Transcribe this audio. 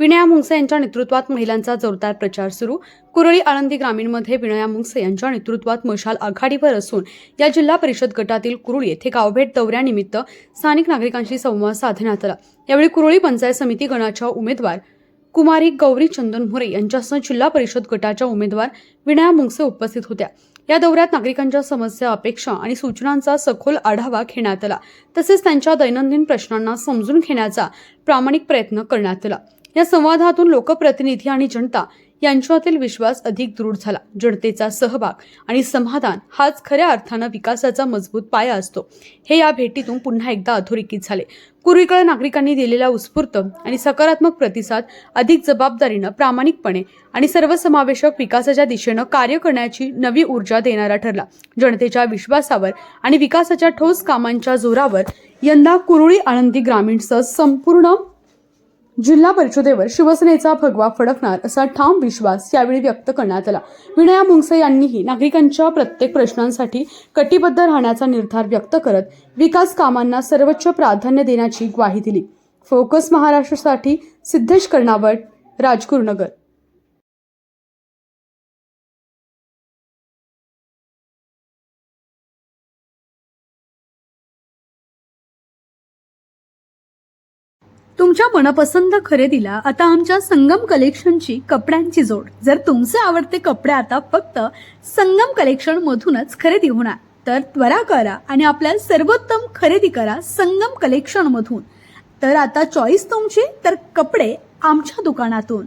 विनया मुंगसे यांच्या नेतृत्वात महिलांचा जोरदार प्रचार सुरू. कुरळी आळंदी ग्रामीणमध्ये विनया मुंगसे यांच्या नेतृत्वात मशाल आघाडीवर असून या जिल्हा परिषद गटातील कुरुळी येथे गावभेट दौऱ्यानिमित्त स्थानिक नागरिकांशी संवाद साधण्यात आला. यावेळी कुरुळी पंचायत समिती गणाच्या उमेदवार कुमारी गौरी चंदन मोरे यांच्यासह जिल्हा परिषद गटाच्या उमेदवार विनया मुंगसे उपस्थित होत्या. या दौऱ्यात नागरिकांच्या समस्या अपेक्षा आणि सूचनांचा सखोल आढावा घेण्यात आला. तसेच त्यांच्या दैनंदिन प्रश्नांना समजून घेण्याचा प्रामाणिक प्रयत्न करण्यात आला. या संवादातून लोकप्रतिनिधी आणि जनता यांच्यातील विश्वास अधिक दृढ झाला. जनतेचा सहभाग आणि समाधान हाच खऱ्या अर्थानं विकासाचा मजबूत पाया असतो. हे या भेटीतून पुन्हा एकदा अधोरेखित झाले. पूर्वीकडे नागरिकांनी दिलेला उत्स्फूर्त आणि सकारात्मक प्रतिसाद अधिक जबाबदारीनं प्रामाणिकपणे आणि सर्वसमावेशक विकासाच्या दिशेनं कार्य करण्याची नवी ऊर्जा देणारा ठरला. जनतेच्या विश्वासावर आणि विकासाच्या ठोस कामांच्या जोरावर यंदा कुरुळी आळंदी ग्रामीणसह संपूर्ण जिल्हा परिषदेवर शिवसेनेचा भगवा फडकणार असा ठाम विश्वास यावेळी व्यक्त करण्यात आला. विनया मुंगसे यांनीही नागरिकांच्या प्रत्येक प्रश्नांसाठी कटिबद्ध राहण्याचा निर्धार व्यक्त करत विकास कामांना सर्वोच्च प्राधान्य देण्याची ग्वाही दिली. फोकस महाराष्ट्रासाठी सिद्धेश कर्णावट राजगुरुनगर. तुमच्या मनपसंत खरेदीला आता आमच्या संगम कलेक्शनची कपड्यांची जोड. जर तुमचे आवडते कपडे आता फक्त संगम कलेक्शन मधूनच खरेदी होणार तर त्वरा करा आणि आपल्या सर्वोत्तम खरेदी करा संगम कलेक्शन मधून तर आता चॉईस तुमची तर कपडे आमच्या दुकानातून.